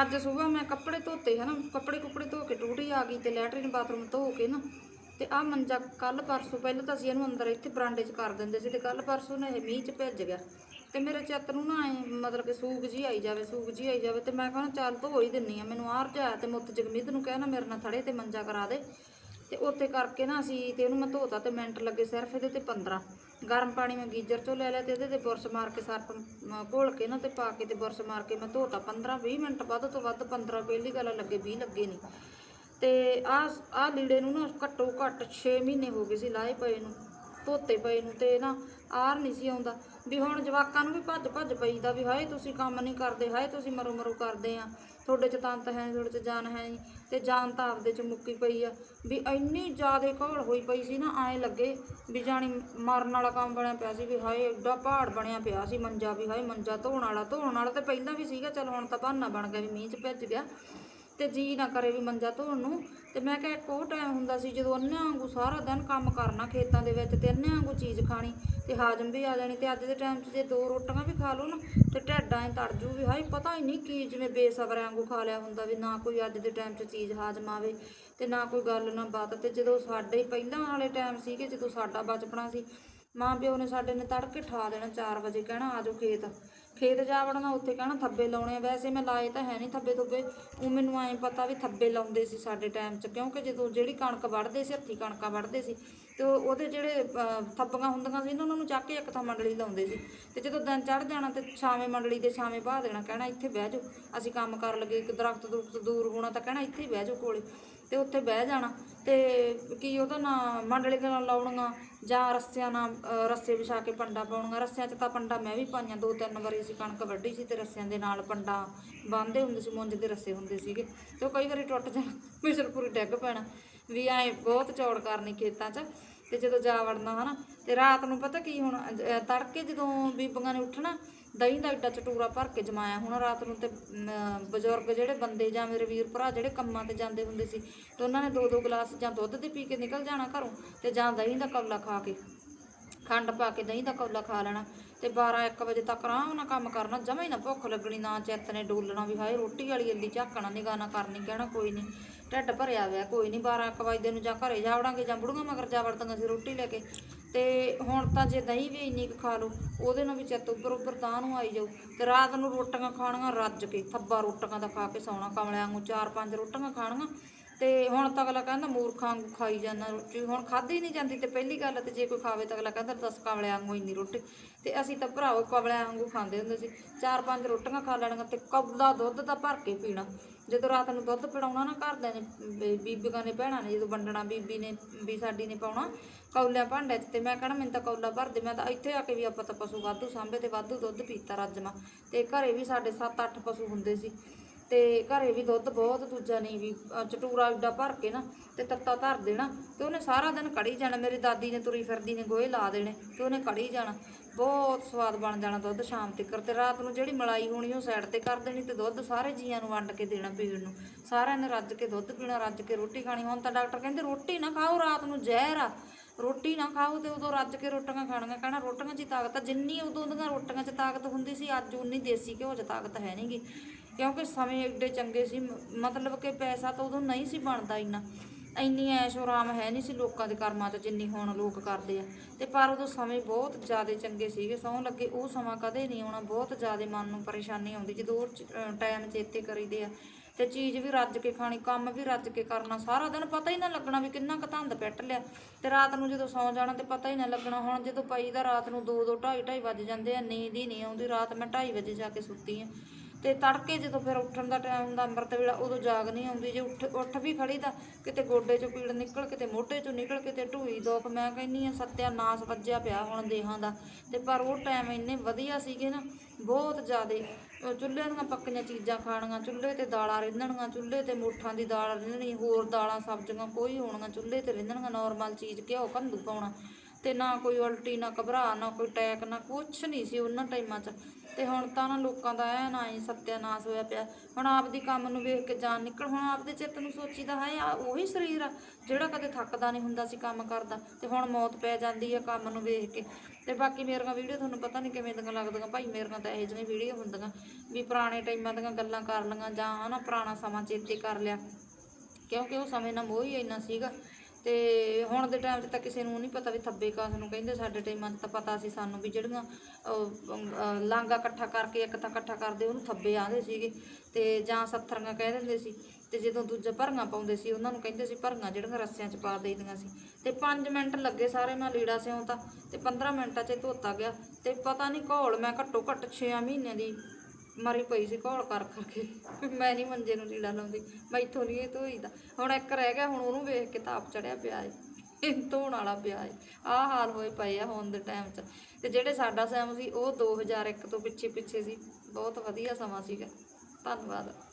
ਅੱਜ ਸਵੇਰ ਮੈਂ ਕੱਪੜੇ ਧੋਤੇ ਹਨਾ, ਕੱਪੜੇ ਕੁੱਪੜੇ ਧੋ ਕੇ ਟੂਟੀ ਆ ਗਈ ਤੇ ਲੈਟਰਿਨ ਬਾਥਰੂਮ ਧੋ ਕੇ ਨਾ, ਤੇ ਆ ਮੰਜਾ ਕੱਲ ਪਰਸੋਂ, ਪਹਿਲਾਂ ਤਾਂ ਅਸੀਂ ਇਹਨੂੰ ਅੰਦਰ ਇੱਥੇ ਬਰਾਂਡੇ 'ਚ ਕਰ ਦਿੰਦੇ ਸੀ ਤੇ ਕੱਲ ਪਰਸੋਂ ਨੇ ਇਹ ਮੀਂਹ 'ਚ ਭਿੱਜ ਗਿਆ। ਤੇ ਮੇਰੇ ਚਿੱਤ ਨੂੰ ਨਾ ਐਂ ਮਤਲਬ ਕਿ ਸੂਗ ਜੀ ਆਈ ਜਾਵੇ, ਸੂਗ ਜੀ ਆਈ ਜਾਵੇ ਤੇ ਮੈਂ ਕਹਿੰਦਾ ਚੱਲ ਧੋ ਹੀ ਦਿੰਨੀ ਆ, ਮੈਨੂੰ ਆਹ ਜਾ ਤੇ ਮੁੱਤ ਜਗਮੀਤ ਨੂੰ ਕਹਿਣਾ ਮੇਰੇ ਨਾਲ ਥੜੇ ਤੇ ਮੰਜਾ ਕਰਾ ਦੇ। ਤੇ ਉੱਥੇ ਕਰਕੇ ਨਾ ਅਸੀਂ ਤੇ ਉਹਨੂੰ ਮੈਂ ਧੋਤਾ ਤੇ ਮਿੰਟ ਲੱਗੇ ਸਿਰਫ ਇਹਦੇ ਤੇ 15 ਗਰਮ ਪਾਣੀ ਮੈਂ ਗੀਜ਼ਰ ਚੋਂ ਲੈ ਲਿਆ ਤੇ ਇਹਦੇ ਤੇ ਬੁਰਸ਼ ਮਾਰ ਕੇ ਸਰਫ ਅਮ, ਘੋਲ ਕੇ ਨਾ ਤੇ ਪਾ ਕੇ ਤੇ ਬੁਰਸ਼ ਮਾਰ ਕੇ ਮੈਂ ਧੋਤਾ। 15 20 ਮਿੰਟ ਵੱਧ ਤੋਂ ਵੱਧ 15 ਪਹਿਲੀ ਗੱਲ ਲੱਗੇ 20 ਲੱਗੇ ਨਹੀਂ। ਤੇ ਆ ਆ ਲੀੜੇ ਨੂੰ ਨਾ ਘੱਟੋ ਘੱਟ 6 ਮਹੀਨੇ ਹੋ ਗਏ ਸੀ ਲਾਏ ਪਏ ਨੂੰ ਧੋਤੇ ਪਏ ਨੂੰ ਤੇ ਨਾ ਆਰ ਨਹੀਂ ਸੀ ਆਉਂਦਾ। ਵੀ ਹੁਣ ਜਵਾਕਾਂ ਨੂੰ ਵੀ ਭੱਜ ਭੱਜ ਪਈਦਾ ਵੀ ਹਾਏ ਤੁਸੀਂ ਕੰਮ ਨਹੀਂ ਕਰਦੇ, ਹਾਏ ਤੁਸੀਂ ਮਰੋ ਮਰੋ ਕਰਦੇ ਆ। ਤੁਹਾਡੇ ਚ ਤੰਤ ਹੈ ਤੁਹਾਡੇ ਚ ਜਾਨ ਹੈ ਨਹੀਂ ਤੇ ਜਾਨ ਤਾਂ ਆਪਦੇ ਚ ਮੁੱਕੀ ਪਈ ਆ। ਵੀ ਇੰਨੀ ਜ਼ਿਆਦਾ ਘੋਲ ਹੋਈ ਪਈ ਸੀ ਨਾ, ਐਂ ਲੱਗੇ ਵੀ ਜਾਣੀ ਮਰਨ ਵਾਲਾ ਕੰਮ ਬਣਿਆ ਪਿਆ ਸੀ ਵੀ ਹਾਏ ਏਡਾ ਪਹਾੜ ਬਣਿਆ ਪਿਆ ਸੀ ਮੰਜਾ ਵੀ, ਹਾਏ ਮੰਜਾ ਧੋਣ ਵਾਲਾ ਧੋਣ ਵਾਲਾ ਤੇ ਪਹਿਲਾਂ ਵੀ ਸੀਗਾ, ਚਲ ਹੁਣ ਤਾਂ ਬਹਾਨਾ ਬਣ ਗਿਆ ਵੀ ਮੀਂਹ ਚ ਭਿੱਜ ਗਿਆ। ਤੇ ਜੀ ਨਾ ਕਰੇ ਵੀ ਮੰਜਾ ਧੋਣ ਨੂੰ। ਤੇ ਮੈਂ ਕਿਹਾ ਇੱਕ ਉਹ ਟਾਈਮ ਹੁੰਦਾ ਸੀ ਜਦੋਂ ਅੰਨ੍ਹਿਆਂ ਵਾਂਗੂ ਸਾਰਾ ਦਿਨ ਕੰਮ ਕਰਨਾ ਖੇਤਾਂ ਦੇ ਵਿੱਚ ਤੇ ਅੰਨ੍ਹਿਆਂ ਵਾਂਗੂ ਚੀਜ਼ ਖਾਣੀ ਤੇ ਹਾਜ਼ਮ ਵੀ ਆ ਜਾਣੀ ਤੇ ਅੱਜ ਦੇ ਟਾਈਮ 'ਚ ਜੇ ਦੋ ਰੋਟੀਆਂ ਵੀ ਖਾ ਲਓ ਨਾ ਤੇ ਢਿੱਡ ਐਂ ਤੜ ਜੂ ਵੀ ਹਾਏ ਪਤਾ ਹੀ ਨਹੀਂ ਕੀ ਜਿਵੇਂ ਬੇਸਬਰ ਵਾਂਗੂ ਖਾ ਲਿਆ ਹੁੰਦਾ ਵੀ ਨਾ ਕੋਈ ਅੱਜ ਦੇ ਟਾਈਮ 'ਚ ਚੀਜ਼ ਹਾਜ਼ਮ ਆਵੇ ਤੇ ਨਾ ਕੋਈ ਗੱਲ ਨਾ ਬਾਤ। ਤੇ ਜਦੋਂ ਸਾਡੇ ਪਹਿਲਾਂ ਵਾਲੇ ਟਾਈਮ ਸੀਗੇ, ਜਦੋਂ ਸਾਡਾ ਬਚਪਨਾ ਸੀ ਮਾਂ ਪਿਓ ਨੇ ਸਾਡੇ ਨੇ ਤੜਕੇ ਠਾ ਦੇਣਾ 4 ਵਜੇ ਕਹਿਣਾ ਆਜੋ ਖੇਤ। ਖੇਤ ਜਾ ਵੜਨਾ ਉੱਥੇ ਕਹਿਣਾ ਥੱਬੇ ਲਾਉਣੇ ਆ। ਵੈਸੇ ਮੈਂ ਲਾਏ ਤਾਂ ਹੈ ਨਹੀਂ ਥੱਬੇ ਥੁੱਬੇ। ਉਹ ਮੈਨੂੰ ਐਂ ਪਤਾ ਵੀ ਥੱਬੇ ਲਾਉਂਦੇ ਸੀ ਸਾਡੇ ਟਾਈਮ 'ਚ ਕਿਉਂਕਿ ਜਦੋਂ ਜਿਹੜੀ ਕਣਕ ਵੱਢਦੇ ਸੀ ਹੱਥੀ ਕਣਕਾਂ ਵੱਢਦੇ ਸੀ ਤੇ ਉਹਦੇ ਜਿਹੜੇ ਅਹ, ਥੱਬੀਆਂ ਹੁੰਦੀਆਂ ਸੀ ਨਾ ਉਹਨਾਂ ਨੂੰ ਚੱਕ ਕੇ ਇੱਕ ਥਾਂ ਮੰਡਲੀ ਲਾਉਂਦੇ ਸੀ। ਤੇ ਜਦੋਂ ਦਿਨ ਚੜ ਜਾਣਾ ਤੇ ਛਾਵੇਂ ਮੰਡਲੀ ਦੇ ਛਾਵੇਂ ਬਾਹ ਦੇਣਾ ਕਹਿਣਾ ਇੱਥੇ ਬਹਿ ਜਾਓ ਅਸੀਂ ਕੰਮ ਕਰ ਲੱਗੇ ਇੱਕ ਦਰਖਤ ਦਰਖਤ ਦੂਰ ਹੋਣਾ ਤਾਂ ਕਹਿਣਾ ਇੱਥੇ ਹੀ ਬਹਿ ਜਾਓ ਕੋਲੇ। ਤੇ ਉੱਥੇ ਬਹਿ ਜਾਣਾ। ਤੇ ਕੀ ਉਹਦਾ ਨਾ, ਮੰਡਲੀ ਦੇ ਨਾਲ ਲਾਉਣੀਆਂ ਜਾਂ ਰੱਸਿਆਂ ਨਾਲ ਰੱਸੇ ਵਿਛਾ ਕੇ ਪੰਡਾ ਪਾਉਣੀਆਂ। ਰੱਸਿਆਂ 'ਚ ਤਾਂ ਪੰਡਾ ਮੈਂ ਵੀ ਪਾਈਆਂ, ਦੋ ਤਿੰਨ ਵਾਰੀ ਅਸੀਂ ਕਣਕ ਵੱਢੀ ਸੀ ਤੇ ਰੱਸਿਆਂ ਦੇ ਨਾਲ ਪੰਡਾ ਬੰਨ੍ਹਦੇ ਹੁੰਦੇ ਸੀ, ਮੁੰਜ ਦੇ ਰੱਸੇ ਹੁੰਦੇ ਸੀਗੇ। ਤੇ ਉਹ ਕਈ ਵਾਰੀ ਟੁੱਟ ਜਾਣਾ, ਮਿਸਰ ਪੂਰੀ ਡਿੱਗ ਪੈਣਾ। ਵੀ ਐ ਬਹੁਤ ਚੌੜ ਕਰਨੀ ਖੇਤਾਂ 'ਚ। ਤੇ ਜਦੋਂ ਜਾ ਵੜਨਾ ਹਨਾ, ਤੇ ਰਾਤ ਨੂੰ ਪਤਾ ਕੀ ਹੁਣ ਤੜਕੇ ਜਦੋਂ ਬੀਬੀਆਂ ਨੇ ਉੱਠਣਾ, ਦਹੀਂ ਦਾ ਏਡਾ ਚਟੂਰਾ ਭਰ ਕੇ ਜਮਾਇਆ। ਹੁਣ ਰਾਤ ਨੂੰ ਤੇ ਬਜ਼ੁਰਗ ਜਿਹੜੇ ਬੰਦੇ ਜਾਂ ਮੇਰੇ ਵੀਰ ਭਰਾ ਜਿਹੜੇ ਕੰਮਾਂ ਤੇ ਜਾਂਦੇ ਹੁੰਦੇ ਸੀ, ਤੇ ਉਹਨਾਂ ਨੇ ਦੋ ਦੋ ਗਲਾਸ ਜਾਂ ਦੁੱਧ ਦੇ ਪੀ ਕੇ ਨਿਕਲ ਜਾਣਾ ਘਰੋਂ, ਤੇ ਜਾਂ ਦਹੀਂ ਦਾ ਕੌਲਾ ਖਾ ਕੇ, ਖੰਡ ਪਾ ਕੇ ਦਹੀਂ ਦਾ ਕੌਲਾ ਖਾ ਲੈਣਾ। ਤੇ 12 1 ਵਜੇ ਤੱਕ ਆਰਾਮ ਨਾਲ ਕੰਮ ਕਰਨਾ, ਜਮਾ ਹੀ ਨਾ ਭੁੱਖ ਲੱਗਣੀ, ਨਾ ਚਿੱਤ ਨੇ ਡੋਲਣਾ ਵੀ ਹਾਏ, ਰੋਟੀ ਵਾਲੀ ਅੱਲੀ ਝਾਕਣਾ ਨਿਗਾਹ ਨਾ ਕਰਨੀ, ਕਹਿਣਾ ਕੋਈ ਨਹੀਂ ਢਿੱਡ ਭਰਿਆ ਹੋਇਆ, ਕੋਈ ਨਹੀਂ 12 1 ਵਜੇ ਨੂੰ ਜਾਂ ਘਰੇ ਜਾ ਵੜਾਂਗੇ ਜਾਂ ਬੁੜੀਆਂ ਮਗਰ ਜਾ ਵੜਦਾਂਗੇ ਅਸੀਂ ਰੋਟੀ ਲੈ ਕੇ, ਤੇ ਹੁਣ ਤਾਂ ਜੇ ਦਹੀਂ ਵੀ ਇੰਨੀ ਕੁ ਖਾ ਲਓ, ਉਹਦੇ ਨਾਲ ਵੀ ਚਿੱਤ ਉੱਪਰ ਉੱਪਰ ਤਾਂ ਨੂੰ ਆਈ ਜਾਊ, ਤੇ ਰਾਤ ਨੂੰ ਰੋਟੀਆਂ ਖਾਣੀਆਂ ਰੱਜ ਕੇ, ਥੱਬਾ ਰੋਟੀਆਂ ਦਾ ਖਾ ਕੇ ਸੌਣਾ, ਕਮਲਿਆਂ ਨੂੰ ਚਾਰ ਪੰਜ ਰੋਟੀਆਂ ਖਾਣੀਆਂ ਤੇ ਹੁਣ ਤਾਂ ਅਗਲਾ ਕਹਿੰਦਾ ਮੂਰਖਾਂ ਵਾਂਗੂ ਖਾਈ ਜਾਂਦਾ ਰੋਟੀ। ਹੁਣ ਖਾਧੀ ਨਹੀਂ ਜਾਂਦੀ ਤੇ ਪਹਿਲੀ ਗੱਲ ਤੇ ਜੇ ਕੋਈ ਖਾਵੇ ਤਾਂ ਅਗਲਾ ਕਹਿੰਦਾ ਦਸ ਕਮਲਿਆਂ ਵਾਂਗੂ ਇੰਨੀ ਰੋਟੀ। ਤੇ ਅਸੀਂ ਤਾਂ ਭਰਾਵੋ ਕਮਲਿਆਂ ਵਾਂਗੂ ਖਾਂਦੇ ਹੁੰਦੇ ਸੀ। ਚਾਰ ਪੰਜ ਰੋਟੀਆਂ ਖਾ ਲੈਣੀਆਂ ਤੇ ਕੌਲਾ ਦੁੱਧ ਦਾ ਭਰ ਕੇ ਪੀਣਾ। ਜਦੋਂ ਰਾਤ ਨੂੰ ਦੁੱਧ ਪਿਲਾਉਣਾ ਨਾ ਘਰਦਿਆਂ ਨੇ ਬੀ- ਬੀਬੀਆਂ ਨੇ, ਭੈਣਾਂ ਨੇ, ਜਦੋਂ ਵੰਡਣਾ ਬੀਬੀ ਨੇ, ਵੀ ਸਾਡੀ ਨੇ ਪਾਉਣਾ ਕੌਲਿਆਂ ਭਾਂਡੇ 'ਚ ਤੇ ਮੈਂ ਕਹਣਾ ਮੈਨੂੰ ਤਾਂ ਕੌਲਾ ਭਰ ਦੇ, ਮੈਂ ਤਾਂ ਇੱਥੇ ਆ ਕੇ ਵੀ ਆਪਾਂ ਤਾਂ ਪਸ਼ੂ ਵਾਧੂ ਸਾਂਭੇ ਤੇ ਵਾਧੂ ਦੁੱਧ ਪੀਤਾ ਰੱਜਮਾ। ਤੇ ਘਰੇ ਵੀ ਸਾਡੇ 7-8 ਪਸ਼ੂ ਹੁੰਦੇ ਸੀ। ਤੇ ਘਰੇ ਵੀ ਦੁੱਧ ਬਹੁਤ, ਦੂਜਾ ਨਹੀਂ ਵੀ ਚਟੂਰਾ ਉੱਡਾ ਭਰ ਕੇ ਨਾ ਤੇ ਤੱਤਾ ਧਰ ਦੇਣਾ ਤੇ ਉਹਨੇ ਸਾਰਾ ਦਿਨ ਕੜੀ ਜਾਣਾ। ਮੇਰੀ ਦਾਦੀ ਨੇ ਤੁਰੀ ਫਿਰਦੀ ਨੇ ਗੋਹੇ ਲਾ ਦੇਣੇ ਤੇ ਉਹਨੇ ਕੜੀ ਜਾਣਾ। ਬਹੁਤ ਸਵਾਦ ਬਣ ਜਾਣਾ ਦੁੱਧ ਸ਼ਾਮ ਤੱਕ ਤੇ ਰਾਤ ਨੂੰ ਜਿਹੜੀ ਮਲਾਈ ਹੋਣੀ ਉਹ ਸਾਈਡ ਤੇ ਕਰ ਦੇਣੀ ਤੇ ਦੁੱਧ ਸਾਰੇ ਜੀਆਂ ਨੂੰ ਵੰਡ ਕੇ ਦੇਣਾ ਪੀਣ ਨੂੰ। ਸਾਰਿਆਂ ਨੇ ਰੱਜ ਕੇ ਦੁੱਧ ਪੀਣਾ, ਰੱਜ ਕੇ ਰੋਟੀ ਖਾਣੀ। ਹੁਣ ਤਾਂ ਡਾਕਟਰ ਕਹਿੰਦੇ ਰੋਟੀ ਨਾ ਖਾਓ, ਰਾਤ ਨੂੰ ਜ਼ਹਿਰ ਆ। ਰੋਟੀ ਨਾ ਖਾਓ ਤੇ ਉਦੋਂ ਰੱਜ ਕੇ ਰੋਟੀਆਂ ਖਾਣੀਆਂ। ਕਹਿਣਾ ਰੋਟੀਆਂ 'ਚ ਹੀ ਤਾਕਤ ਆ। ਜਿੰਨੀ ਉਦੋਂ ਦੀਆਂ ਰੋਟੀਆਂ 'ਚ ਤਾਕਤ ਹੁੰਦੀ ਸੀ, ਅੱਜ ਉਨੀ ਦੇਸੀ ਘਿਓ 'ਚ ਤਾਕਤ ਹੈ ਨਹੀਂਗੀ ਕਿਉਂਕਿ ਸਮੇਂ ਏਡੇ ਚੰਗੇ ਸੀ ਮਤਲਬ ਕਿ ਪੈਸਾ ਤਾਂ ਉਦੋਂ ਨਹੀਂ ਸੀ ਬਣਦਾ ਇੰਨਾ। ਇੰਨੀ ਐਸ਼ੋ ਆਰਾਮ ਹੈ ਨਹੀਂ ਸੀ ਲੋਕਾਂ ਦੇ ਕਰਮਾਂ 'ਚ ਜਿੰਨੀ ਹੁਣ ਲੋਕ ਕਰਦੇ ਆ। ਤੇ ਪਰ ਉਦੋਂ ਸਮੇਂ ਬਹੁਤ ਜ਼ਿਆਦਾ ਚੰਗੇ ਸੀਗੇ, ਸੌਂ ਲੱਗੇ, ਉਹ ਸਮਾਂ ਕਦੇ ਨਹੀਂ ਆਉਣਾ। ਬਹੁਤ ਜ਼ਿਆਦਾ ਮਨ ਨੂੰ ਪਰੇਸ਼ਾਨੀ ਆਉਂਦੀ, ਜਦੋਂ ਉਹ ਟਾਈਮ ਚੇਤੇ ਕਰੀਦੇ ਆ। ਤੇ ਚੀਜ਼ ਵੀ ਰੱਜ ਕੇ ਖਾਣੀ, ਕੰਮ ਵੀ ਰੱਜ ਕੇ ਕਰਨਾ, ਸਾਰਾ ਦਿਨ ਪਤਾ ਹੀ ਨਾ ਲੱਗਣਾ ਵੀ ਕਿੰਨਾ ਕੁ ਧੰਦ ਪਿੱਟ ਲਿਆ। ਤੇ ਰਾਤ ਨੂੰ ਜਦੋਂ ਸੌਂ ਜਾਣਾ ਤੇ ਪਤਾ ਹੀ ਨਾ ਲੱਗਣਾ, ਹੁਣ ਜਦੋਂ ਪਈ ਦਾ ਰਾਤ ਨੂੰ 2 2 2:30 2:30 ਵੱਜ ਜਾਂਦੇ ਆ, ਨੀਂਦ ਹੀ ਨਹੀਂ ਆਉਂਦੀ। ਰਾਤ ਮੈਂ 2:30 ਵਜੇ ਜਾ ਕੇ ਸੁੱਤੀ ਆ। ਤੇ ਤੜਕੇ ਜਦੋਂ ਫਿਰ ਉੱਠਣ ਦਾ ਟਾਈਮ ਹੁੰਦਾ ਅੰਮ੍ਰਿਤ ਵੇਲਾ, ਉਦੋਂ ਜਾਗ ਨਹੀਂ ਆਉਂਦੀ। ਜੇ ਉੱਠ ਉੱਠ ਵੀ ਖੜੀ ਤਾਂ ਕਿਤੇ ਗੋਡੇ 'ਚੋਂ ਪੀੜ ਨਿਕਲ, ਕਿਤੇ ਮੋਢੇ 'ਚੋਂ ਨਿਕਲ, ਕਿਤੇ ਢੂਈ ਦੋਖ। ਮੈਂ ਕਹਿੰਨੀ ਆ ਸੱਤਿਆ ਨਾਸ ਵੱਜਿਆ ਪਿਆ ਹੁਣ ਦੇਹਾਂ ਦਾ। ਤੇ ਪਰ ਉਹ ਟਾਈਮ ਇੰਨੇ ਵਧੀਆ ਸੀਗੇ ਨਾ, ਬਹੁਤ ਜ਼ਿਆਦੇ, ਅਹ ਚੁੱਲ੍ਹੇ ਦੀਆਂ ਪੱਕੀਆਂ ਚੀਜ਼ਾਂ ਖਾਣੀਆਂ, ਚੁੱਲ੍ਹੇ ਤੇ ਦਾਲਾਂ ਰਿੰਨਣੀਆਂ, ਚੁੱਲ੍ਹੇ ਤੇ ਮੋਠਾਂ ਦੀ ਦਾਲ ਰਿੰਨਣੀ, ਹੋਰ ਦਾਲਾਂ, ਸਬਜ਼ੀਆਂ ਕੋਈ ਹੋਣੀਆਂ, ਚੁੱਲ੍ਹੇ ਤੇ ਰਿੰਨਣੀਆਂ ਨਾਰਮਲ ਚੀਜ਼ ਘਿਓ ਕੰਦੂ ਪਾਉਣਾ। ਤੇ ਨਾ ਕੋਈ ਉਲਟੀ, ਨਾ ਘਬਰਾ, ਨਾ ਕੋਈ ਅਟੈਕ, ਨਾ ਕੁਛ ਨਹੀਂ ਸੀ ਉਹਨਾਂ ਟਾਈਮਾਂ 'ਚ। ਤੇ ਹੁਣ ਤਾਂ ਨਾ ਲੋਕਾਂ ਦਾ ਐ ਨਾ ਹੀ ਸਤਿਆਨਾਸ ਹੋਇਆ ਪਿਆ। ਹੁਣ ਆਪਦੀ ਕੰਮ ਨੂੰ ਵੇਖ ਕੇ ਜਾਨ ਨਿਕਲ, ਹੁਣ ਆਪਦੇ ਚਿੱਤ ਨੂੰ ਸੋਚੀਦਾ ਹੈ, ਆ ਉਹੀ ਸਰੀਰ ਆ ਜਿਹੜਾ ਕਦੇ ਥੱਕਦਾ ਨਹੀਂ ਹੁੰਦਾ ਸੀ ਕੰਮ ਕਰਦਾ। ਤੇ ਹੁਣ ਮੌਤ ਪੈ ਜਾਂਦੀ ਆ ਕੰਮ ਨੂੰ ਵੇਖ ਕੇ। ਤੇ ਬਾਕੀ ਮੇਰੀਆਂ ਵੀਡੀਓ ਤੁਹਾਨੂੰ ਪਤਾ ਨਹੀਂ ਕਿਵੇਂ ਦੀਆਂ ਲੱਗਦੀਆਂ। ਭਾਈ ਮੇਰੀਆਂ ਤਾਂ ਇਹੋ ਜਿਹੀਆਂ ਵੀਡੀਓ ਹੁੰਦੀਆਂ ਵੀ ਪੁਰਾਣੇ ਟਾਈਮਾਂ ਦੀਆਂ ਗੱਲਾਂ ਕਰ ਲਈਆਂ ਜਾਂ ਹਨਾ ਪੁਰਾਣਾ ਸਮਾਂ ਚੇਤੇ ਕਰ ਲਿਆ। ਕਿਉਂਕਿ ਉਹ ਸਮੇਂ ਨਾਲ ਮੋਹ ਹੀ ਇੰਨਾ ਸੀਗਾ। ਤੇ ਹੁਣ ਦੇ ਟਾਈਮ 'ਚ ਤਾਂ ਕਿਸੇ ਨੂੰ ਨਹੀਂ ਪਤਾ ਵੀ ਥੱਬੇ ਕਾਸ ਨੂੰ ਕਹਿੰਦੇ ਸਾਡੇ ਟਾਈਮਾਂ 'ਚ ਤਾਂ ਪਤਾ ਸੀ ਸਾਨੂੰ ਵੀ ਜਿਹੜੀਆਂ ਉਹ, ਲਾਂਗਾ ਇਕੱਠਾ ਕਰਕੇ ਇੱਕ ਤਾਂ ਇਕੱਠਾ ਕਰਦੇ ਉਹਨੂੰ ਥੱਬੇ ਆਂਦੇ ਸੀਗੇ ਤੇ ਜਾਂ ਸੱਥਰੀਆਂ ਕਹਿ ਦਿੰਦੇ ਸੀ ਤੇ ਜਦੋਂ ਦੂਜਾ ਭਰੀਆਂ ਪਾਉਂਦੇ ਸੀ ਉਹਨਾਂ ਨੂੰ ਕਹਿੰਦੇ ਸੀ ਭਰੀਆਂ ਜਿਹੜੀਆਂ ਰੱਸਿਆਂ 'ਚ ਪਾ ਦੇਈਆਂ ਸੀ। ਤੇ 5 ਮਿੰਟ ਲੱਗੇ ਸਾਰੇ ਮੈਂ ਲੀੜਾ ਸਿਉਂ ਤਾਂ ਤੇ 15 ਮਿੰਟਾਂ 'ਚ ਧੋਤਾ ਗਿਆ ਤੇ ਪਤਾ ਨਹੀਂ ਘੋਲ ਮੈਂ ਘੱਟੋ ਘੱਟ 6 ਮਹੀਨਿਆਂ ਦੀ ਮਰੀ ਪਈ ਸੀ ਘੋਲ ਕਰ ਕਰਕੇ। ਵੀ ਮੈਂ ਨਹੀਂ ਮੰਜੇ ਨੂੰ ਲੀੜਾ ਲਾਉਂਦੀ। ਮੈਂ ਇੱਥੋਂ ਨਹੀਂ ਇਹ ਧੋਈਦਾ। ਹੁਣ ਇੱਕ ਰਹਿ ਗਿਆ, ਹੁਣ ਉਹਨੂੰ ਵੇਖ ਕੇ ਤਾਪ ਚੜਿਆ ਪਿਆ ਏ। ਇਹ ਧੋਣ ਵਾਲਾ ਪਿਆ ਏ। ਆਹ ਹਾਲ ਹੋਏ ਪਏ ਆ ਹੁਣ ਦੇ ਟਾਈਮ 'ਚ। ਤੇ ਜਿਹੜੇ ਸਾਡਾ ਸਮਾਂ ਸੀ, ਉਹ 2001 ਤੋਂ ਪਿੱਛੇ ਪਿੱਛੇ ਸੀ। ਬਹੁਤ ਵਧੀਆ ਸਮਾਂ ਸੀਗਾ। ਧੰਨਵਾਦ।